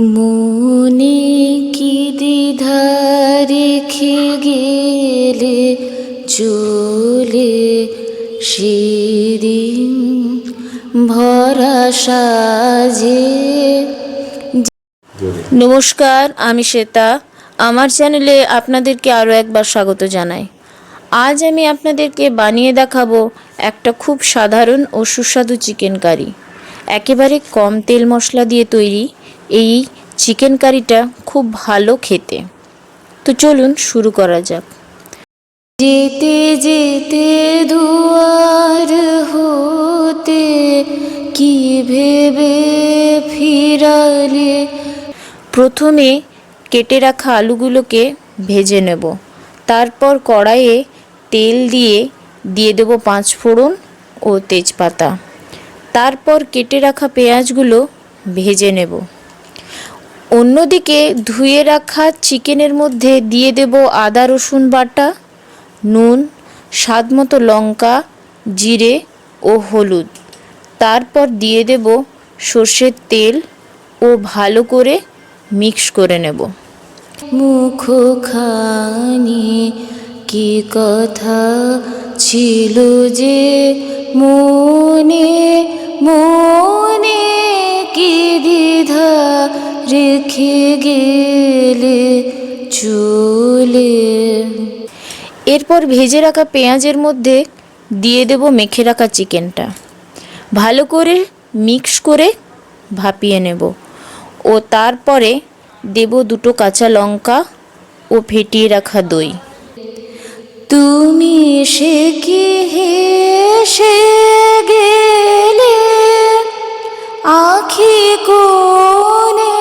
মনে কি দ্বিধা রেখে গেলে চলে সেদিন ভরা সাজে? নমস্কার, আমি শ্বেতা। আমার চ্যানেলে আপনাদেরকে আরও একবার স্বাগত জানাই। আজ আমি আপনাদেরকে বানিয়ে দেখাবো একটা খুব সাধারণ ও সুস্বাদু চিকেন কারি। একেবারে কম তেল মশলা দিয়ে তৈরি এই চিকেন কারিটা খুব ভালো খেতে। তো চলুন শুরু করা যাক। যেতে যেতে দুয়ার হতে কি ভেবে ফিরালে? প্রথমে কেটে রাখা আলুগুলোকে ভেজে নেব। তারপর কড়াইয়ে তেল দিয়ে দিয়ে দেবো পাঁচ ফোড়ন ও তেজপাতা। তারপর কেটে রাখা পেঁয়াজগুলো ভেজে নেব। অন্যদিকে ধুয়ে রাখা চিকেনের মধ্যে দিয়ে দেব আদা রসুন বাটা, নুন স্বাদ মতো লঙ্কা, জিরে ও হলুদ। তারপর দিয়ে দেব সর্ষের তেল ও ভালো করে মিক্স করে নেব। মুখখানি কি কথা ছিল যে মনে মনে কি দ্বিধা রেখে গেলে চলে? এরপর ভেজে রাখা পেঁয়াজের মধ্যে দিয়ে দেব মেখে রাখা চিকেনটা। ভালো করে মিক্স করে ভাপিয়ে নেব। ও তারপরে দেব দুটো কাঁচা লঙ্কা ও ফেটিয়ে রাখা দই। তুমি সে কি হেসে গেলে? আখি কোণে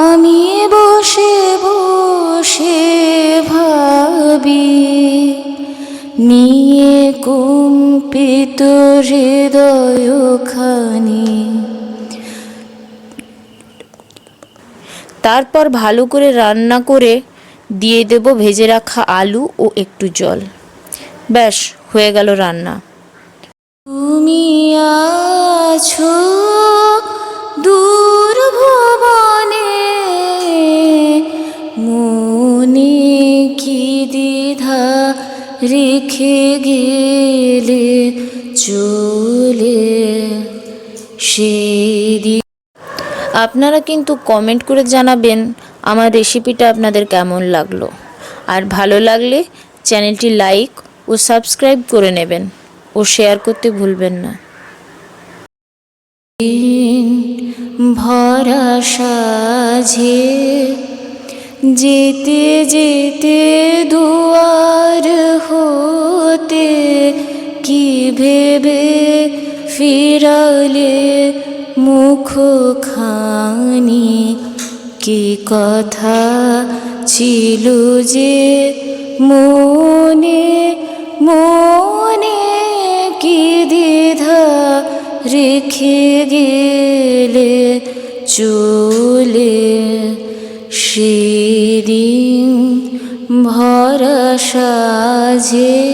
আমি বসে বসে ভাবি, নিয়ে কুম্পিত হৃদয়খানি। তারপর ভালো করে রান্না করে দিয়ে দেব ভেজে রাখা আলু ও একটু জল। ব্যাস, হয়ে গেল রান্না। তুমি আছো দূর ভুবনে। মনে কি দ্বিধা রেখে গেলে চলে? সেদিন আপনারা কিন্তু কমেন্ট করে জানাবেন আমার রেসিপিটা আপনাদের কেমন লাগল। আর ভালো লাগলে চ্যানেলটি লাইক ও সাবস্ক্রাইব করে নেবেন। ও শেয়ার করতে ভুলবেন না। ভরা সাঝে যেতে যেতে দুয়ার হতে কি ভেবে ফিরালে মুখখানি? কি কথা ছিল যে মনে মনে রেখে গেলে চলে সেদিন ভরা সাজে